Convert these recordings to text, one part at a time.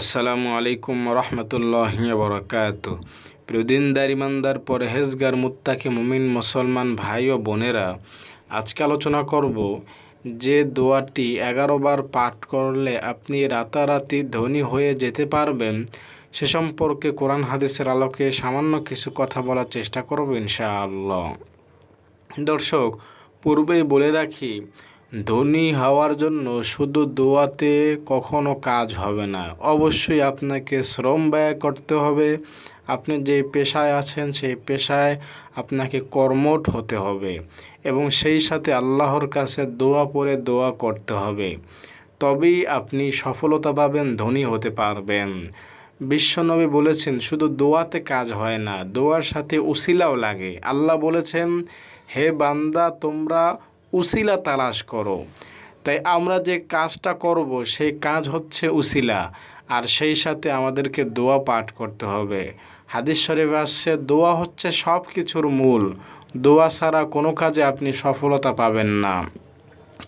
আসসালামু আলাইকুম রহমতুল্লাহ বরকাত প্রিয়দিনদার ইমানদার পরহেজগার, মুত্তাকি মুমিন, মুসলমান ভাই ও বোনেরা, আজকে আলোচনা করব যে দোয়াটি বার পাঠ করলে আপনি রাতারাতি ধনী হয়ে যেতে পারবেন, সে সম্পর্কে কোরআন হাদিসের আলোকে সামান্য কিছু কথা বলার চেষ্টা করব ইনশাআল্লাহ। দর্শক, পূর্বেই বলে রাখি ধনী হওয়ার জন্য শুধু দোয়াতে কখনো কাজ হবে না। অবশ্যই আপনাকে শ্রম ব্যয় করতে হবে। আপনি যে পেশায় আছেন, সেই পেশায় আপনাকে কর্মঠ হতে হবে এবং সেই সাথে আল্লাহর কাছে দোয়া পরে দোয়া করতে হবে। তবেই আপনি সফলতা পাবেন, ধনী হতে পারবেন। বিশ্বনবী বলেছেন, শুধু দোয়াতে কাজ হয় না, দোয়ার সাথে উসিলাও লাগে। আল্লাহ বলেছেন, হে বান্দা, তোমরা উসিলা তালাশ করো। তাই আমরা যে কাজটা করব, সেই কাজ হচ্ছে উসিলা। আর সেই সাথে আমাদেরকে দোয়া পাঠ করতে হবে। হাদিস শরীফে আসছে, দোয়া হচ্ছে সব কিছুর মূল। দোয়া ছাড়া কোনো কাজে আপনি সফলতা পাবেন না।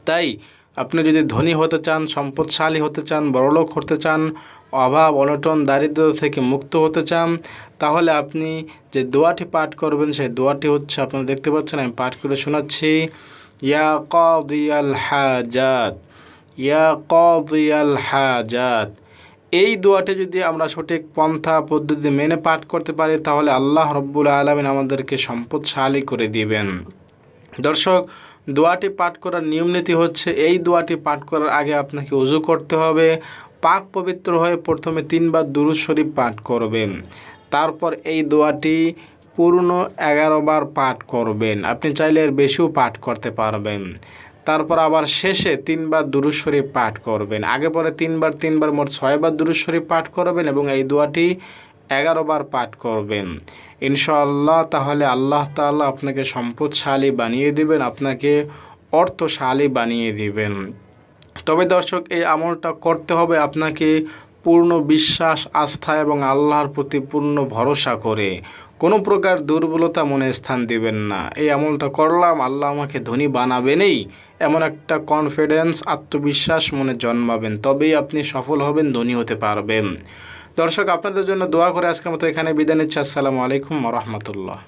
তাই আপনি যদি ধনী হতে চান, সম্পদশালী হতে চান, বড়লোক হতে চান, অভাব, অনটন দারিদ্র থেকে মুক্ত হতে চান, তাহলে আপনি যে দোয়াটি পাঠ করবেন, সেই দোয়াটি হচ্ছে, আপনারা দেখতে পাচ্ছেন, আমি পাঠ করে শোনাচ্ছি। ইয়া কদিয়াল হাজাত ইয়া কদিয়াল হাজাত এই দোয়াটি যদি আমরা সঠিক পন্থা পদ্ধতি মেনে পাঠ করতে পারি, তাহলে আল্লাহ রব্বুল আলমিন আমাদেরকে সম্পদশালী করে দিবেন। দর্শক, দোয়াটি পাঠ করার নিয়ম নীতি হচ্ছে, এই দোয়াটি পাঠ করার আগে আপনাকে উজু করতে হবে, পাক পবিত্র হয়ে প্রথমে তিনবার দুরুজ শরীফ পাঠ করবেন। তারপর এই দোয়াটি পূর্ণ এগারো বার পাঠ করবেন। আপনি চাইলে এর বেশিও পাঠ করতে পারবেন। তারপর আবার শেষে তিনবার দুরুজ শরীফ পাঠ করবেন। আগে পরে তিনবার তিনবার মোট ছয়বার দুরুজ শরীফ পাঠ করবেন এবং এই দোয়াটি এগারো বার পাঠ করবেন। ইনশাআল্লাহ, তাহলে আল্লাহ তাআলা আপনাকে সম্পদশালী বানিয়ে দিবেন, আপনাকে অর্থশালী বানিয়ে দিবেন। তবে দর্শক, এই আমলটা করতে হবে আপনাকে পূর্ণ বিশ্বাস, আস্থা এবং আল্লাহর প্রতি পূর্ণ ভরসা করে। কোনো প্রকার দুর্বলতা মনে স্থান দিবেন না। এই আমলটা করলাম, আল্লাহ আমাকে ধনী বানাবেনই। এমন একটা কনফিডেন্স আত্মবিশ্বাস মনে জন্মাবেন, তবেই আপনি সফল হবেন, ধনী হতে পারবেন। দর্শক, আপনাদের জন্য দোয়া করে আজকের মতো এখানে বিদায় নিচ্ছি। আসসালামু আলাইকুম রহমতুল্লাহ।